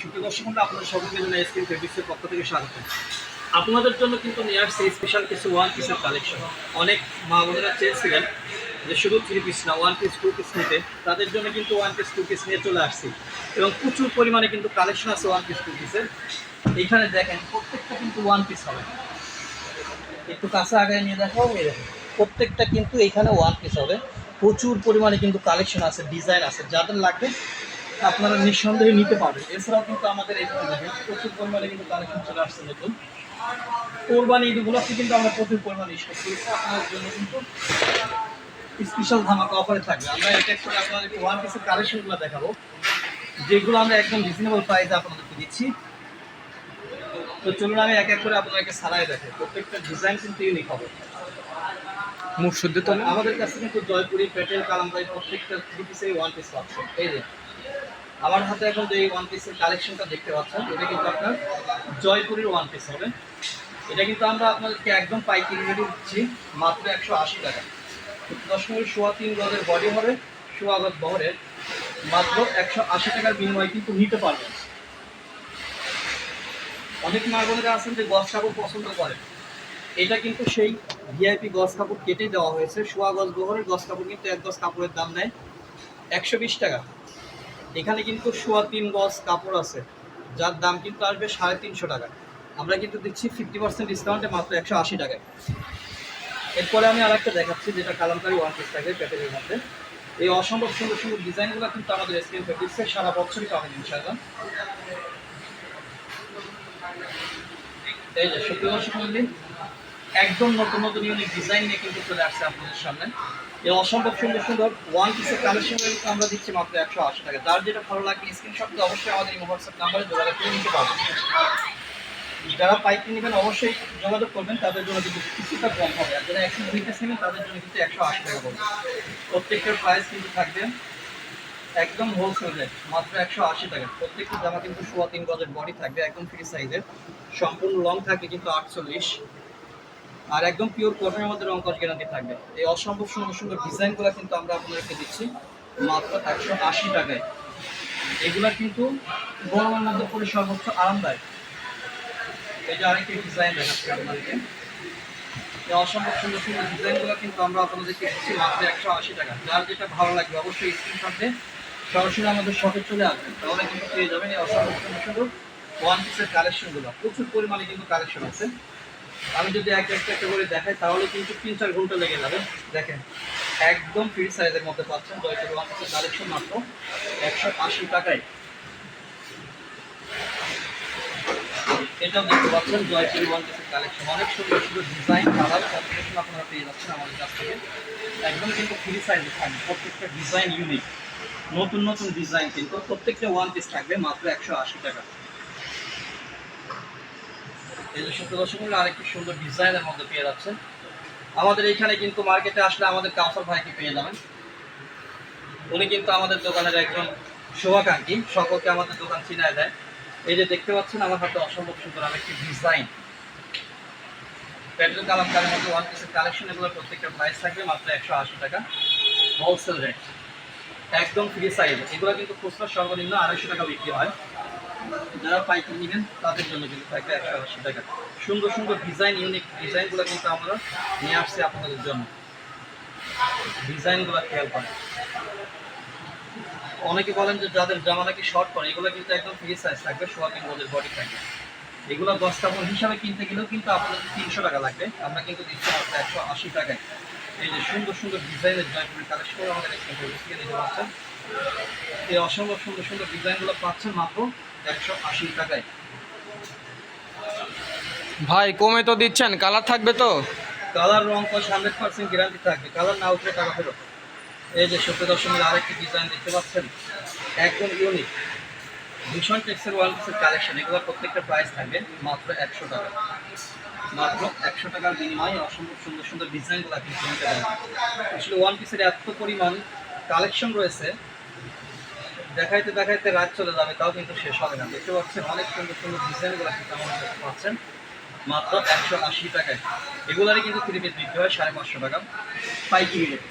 সুপ্রিয় দর্শক বন্ধু, আপনাদের সকলকে জন্য এসকিন ফেব্রিক্সের পক্ষ থেকে স্বাগত। আপনাদের জন্য কিন্তু নিয়ে আসছে স্পেশাল কিছু ওয়ান পিসের কালেকশন অনেক মা বোনেরা চেয়েছিলেন যে শুধু থ্রি পিস না ওয়ান পিস টু পিস নিতে। তাদের জন্য কিন্তু ওয়ান পিস টু পিস নিয়ে চলে আসছি। এবং প্রচুর পরিমাণে কিন্তু কালেকশন আছে ওয়ান পিস টু পিসের এইখানে দেখেন প্রত্যেকটা কিন্তু ওয়ান পিস হবে। একটু কাছে আগে নিয়ে দেখাও এই দেখেন। প্রত্যেকটা কিন্তু এইখানে ওয়ান পিস হবে। প্রচুর পরিমাণে কিন্তু কালেকশন আছে ডিজাইন আছে। যাদের লাগবে আপনারা নিঃসন্দেহে নিতে পারবেন। এছাড়াও কিন্তু আমাদের এখানে দেখেন প্রচুর পরিমাণে কিন্তু কালেকশন চলে আসছে নতুন। কোরবানি ঈদগুলোতে কিন্তু আমরা প্রচুর পরিমাণে স্টক করেছি। আপনাদের জন্য কিন্তু স্পেশাল ধামাকা অফারে থাকবে। আমরা এক এক করে আপনাদেরকে ওয়ান পিসের কালেকশনগুলো দেখাবো। যেগুলো আমরা একদম রিজনেবল প্রাইসে আপনাদেরকে দিচ্ছি। তো চলুন আমি এক এক করে আপনাদেরকে সারাই দেখে প্রত্যেকটা ডিজাইন কিন্তু ইউনিক হবে। তো আমাদের কাছে কিন্তু জয়পুরি পেটেল কালামবাই প্রত্যেকটা থ্রি পিসে ওয়ান পিস পাচ্ছে এই যে আমার হাতে এখন যে ওয়ান পিসের কালেকশনটা দেখতে পাচ্ছেন, এটা কিন্তু আপনার জয়পুরের ওয়ান পিস হবে। এটা কিন্তু আমরা আপনাদেরকে একদম পাইকারি রেটে দিচ্ছি, মাত্র একশো আশি টাকা। দশমিক সোয়া তিন গজের বডি হবে, সোয়া গজ বহরের মাত্র একশো আশি টাকার বিনিময়ে কিন্তু নিতে পারবেন। অনেক বোনেরা আছেন যে গছ কাপড় পছন্দ করেন এটা কিন্তু সেই ভিআইপি গজ কাপড় কেটে দেওয়া হয়েছে, সোয়া গজ বহরের গজ কাপড় কিন্তু এক গজ কাপড়ের দাম নেয় একশো বিশ টাকা। এখানে কিন্তু সোয়া তিন গজ কাপড় আছে, যার দাম কিন্তু আসবে সাড়ে তিনশো টাকা। আমরা কিন্তু দিচ্ছি ফিফটি পার্সেন্ট ডিসকাউন্টে মাত্র একশো আশি টাকায়। এরপরে আমি আর একটা দেখাচ্ছি, যেটা কালামকারি ওয়ান পিস থাকবে প্যাকেজের মধ্যে। এই অসম্ভব সুন্দর সুন্দর ডিজাইনগুলো কিন্তু আমাদের স্ক্রিন ফেব্রিক্সে সারা বছরই পাবেন ইনশাআল্লাহ। এই যে সত্যি মন্দির একদম নতুন নতুন ইউনিক ডিজাইন নিয়ে কিন্তু চলে আসছে আপনাদের সামনে। এই অসম্ভব সুন্দর সুন্দর ওয়ান পিসের কালেকশন কিন্তু আমরা দিচ্ছি মাত্র একশো আশি টাকা। যার যেটা ভালো লাগে স্ক্রিনশট অবশ্যই আমাদের হোয়াটসঅ্যাপ নাম্বারে যোগাযোগ করে নিতে পারবেন। যারা পাইকারি নেবেন, অবশ্যই যোগাযোগ করবেন, তাদের জন্য কিন্তু কিছুটা কম হবে। আর যারা একশো দুই নেবেন তাদের জন্য কিন্তু একশো আশি টাকা পড়বে প্রত্যেকটার প্রাইস কিন্তু থাকবে একদম হোলসেল রেট মাত্র একশো আশি টাকা। প্রত্যেকটা জামা কিন্তু সোয়া তিন গজের বডি থাকবে, একদম ফ্রি সাইজের সম্পূর্ণ লং থাকে কিন্তু আটচল্লিশ। আর একদম পিওর কটনের মধ্যে রং কস গ্যারান্টি থাকবে। এই অসম্ভব সুন্দর সুন্দর ডিজাইনগুলো কিন্তু আমরা আপনাদেরকে দিচ্ছি মাত্র একশো আশি টাকায়। এগুলা কিন্তু গরমের মধ্যে পরে সর্বোচ্চ আরামদায়ক। এই যে আরেকটি ডিজাইন দেখাচ্ছি আপনাদেরকে। এই অসম্ভব সুন্দর সুন্দর ডিজাইনগুলো কিন্তু আমরা আপনাদেরকে দিচ্ছি মাত্র একশো আশি টাকা। যার যেটা ভালো লাগবে অবশ্যই স্ক্রিনশট সরাসরি আমাদের শপে চলে আসবেন। তাহলে কিন্তু পেয়ে যাবেন এই অসম্ভব সুন্দর সুন্দর ওয়ান পিসের কালেকশনগুলো প্রচুর পরিমাণে কিন্তু কালেকশন আছে। আমি যদি এক একটা একটা করে দেখাই, তাহলে কিন্তু তিন চার ঘণ্টা লেগে যাবে। দেখেন, একদম ফ্রি সাইজের মধ্যে পাচ্ছেন জয়পুর ওয়ান পিসের কালেকশন মাত্র একশো আশি টাকায়। এটাও দেখতে পাচ্ছেন ওয়ান পিসের কালেকশন অনেক সুন্দর সুন্দর ডিজাইন কালার কম্বিনেশন আপনারা পেয়ে যাচ্ছেন আমাদের কাছ থেকে। একদম কিন্তু ফ্রি সাইজে থাকবে, প্রত্যেকটা ডিজাইন ইউনিক নতুন নতুন ডিজাইন কিন্তু প্রত্যেকটা ওয়ান পিস থাকবে, মাত্র একশো আশি টাকা। এই যে দশমিক আরেকটি সুন্দর ডিজাইনের মধ্যে পেয়ে যাচ্ছেন। আমাদের কিন্তু মার্কেটে আসলে আমাদের কাউসার ভাইকে পেয়ে যাবেন। উনি কিন্তু আমাদের দোকানের একজন শুভাকাঙ্ক্ষী, সকলকে আমাদের দোকান চিনায় দেয়। এই যে দেখতে পাচ্ছেন, আমার হাতে অসম্ভব সুন্দর ডিজাইন। পেট্রোল মধ্যে ওয়ান পিসের কালেকশন, এগুলো প্রত্যেকটা প্রাইস থাকবে মাত্র একশো আশি টাকা। হোলসেল রেট একদম ফ্রি সাইজ এগুলো কিন্তু খুচরা সর্বনিম্ন আড়াইশো টাকা বিক্রি হয়। যারা পাইকারি নেবেন, তাদের জন্য কিন্তু থাকবে একশো আশি টাকা। সুন্দর সুন্দর ডিজাইন ইউনিক ডিজাইনগুলো কিন্তু আমরা নিয়ে আসছি আপনাদের জন্য। ডিজাইনগুলো খেয়াল করেন। অনেকে বলেন যে যাদের জামা নাকি শর্ট পরে, এগুলো কিন্তু একদম ফ্রি সাইজ থাকবে, সোয়া তিন গজের বডি থাকবে। এগুলো কাপড় হিসাবে কিনতে গেলেও কিন্তু আপনাদের তিনশো টাকা লাগবে। আমরা কিন্তু দিচ্ছি মাত্র একশো আশি টাকায়। এই যে সুন্দর সুন্দর ডিজাইনের জয়পুরের কালেকশন আমাদের এখানে থেকে নিতে পারছেন। এই অসম্ভব সুন্দর সুন্দর ডিজাইনগুলো পাচ্ছেন মাত্র একশো আশি টাকায়। ভাই কমে তো দিচ্ছেন কালার থাকবে তো? কালার রং কস হান্ড্রেড পার্সেন্ট গ্যারান্টি থাকবে কালার না উঠলে টাকা ফেরত। এই যে সত্য দশমীর আরেকটি ডিজাইন দেখতে পাচ্ছেন একদম ইউনিক ভীষণ টেক্সের ওয়ান পিসের কালেকশন এগুলো প্রত্যেকটা প্রাইস থাকবে মাত্র একশো টাকা। মাত্র একশো টাকার বিনিময়ে অসম্ভব সুন্দর সুন্দর ডিজাইনগুলো আপনি কিনতে পারেন আসলে ওয়ান পিসের এত পরিমাণ কালেকশন রয়েছে দেখাইতে দেখাইতে রাত চলে যাবে, তাও কিন্তু শেষ হবে না। দেখতে পাচ্ছেন অনেক সুন্দর সুন্দর ডিজাইনগুলো কিন্তু কাছে পাচ্ছেন। মাত্র একশো আশি টাকায়। এগুলারই কিন্তু থ্রি বিক্রি হয় সাড়ে পাঁচশো টাকা। পাইকারি রেট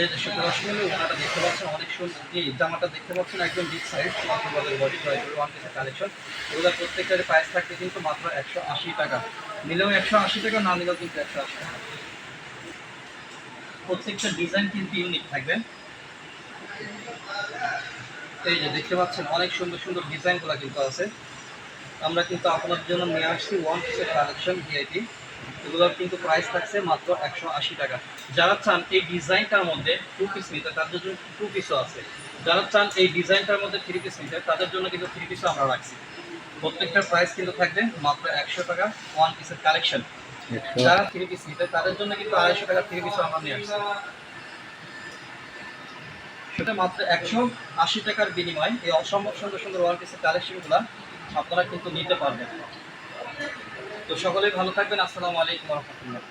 এই যে শুক্র রসমিলে ওনাটা দেখতে পাচ্ছেন, অনেক সুন্দর। এই জামাটা দেখতে পাচ্ছেন একদম বিগ সাইজ মাত্র বলের বডি করে ওয়ান পিসের কালেকশন এগুলো প্রত্যেকটার প্রাইস থাকবে কিন্তু মাত্র একশো আশি টাকা। নিলেও একশো আশি টাকা, না নিলেও কিন্তু একশো আশি টাকা। প্রত্যেকটা ডিজাইন কিন্তু ইউনিক থাকবে। এই যে দেখতে পাচ্ছেন অনেক সুন্দর সুন্দর ডিজাইনগুলো কিন্তু আছে। আমরা কিন্তু আপনাদের জন্য নিয়ে আসছি ওয়ান পিসের কালেকশন ভিআইপি এগুলোর কিন্তু প্রাইস থাকছে মাত্র একশো আশি টাকা। যারা চান এই ডিজাইনটার মধ্যে টু পিস নিতে তাদের জন্য টু পিসও আছে। যারা চান এই ডিজাইনটার মধ্যে থ্রি পিস নিতে তাদের জন্য কিন্তু থ্রি পিসও আমরা রাখছি। প্রত্যেকটার প্রাইস কিন্তু থাকবে মাত্র একশো টাকা ওয়ান পিসের কালেকশন যারা থ্রি পিস নিতে তাদের জন্য কিন্তু আড়াইশো টাকা থ্রি পিসও আমরা নিয়ে আসছি। সেটা মাত্র একশো আশি টাকার বিনিময়ে এই অসম্ভব সুন্দর সুন্দর ওয়ান পিসের কালেকশনগুলো আপনারা কিন্তু নিতে পারবেন। তো সকলেই ভালো থাকবেন। আসসালামু আলাইকুম রহমতুল্লাহ।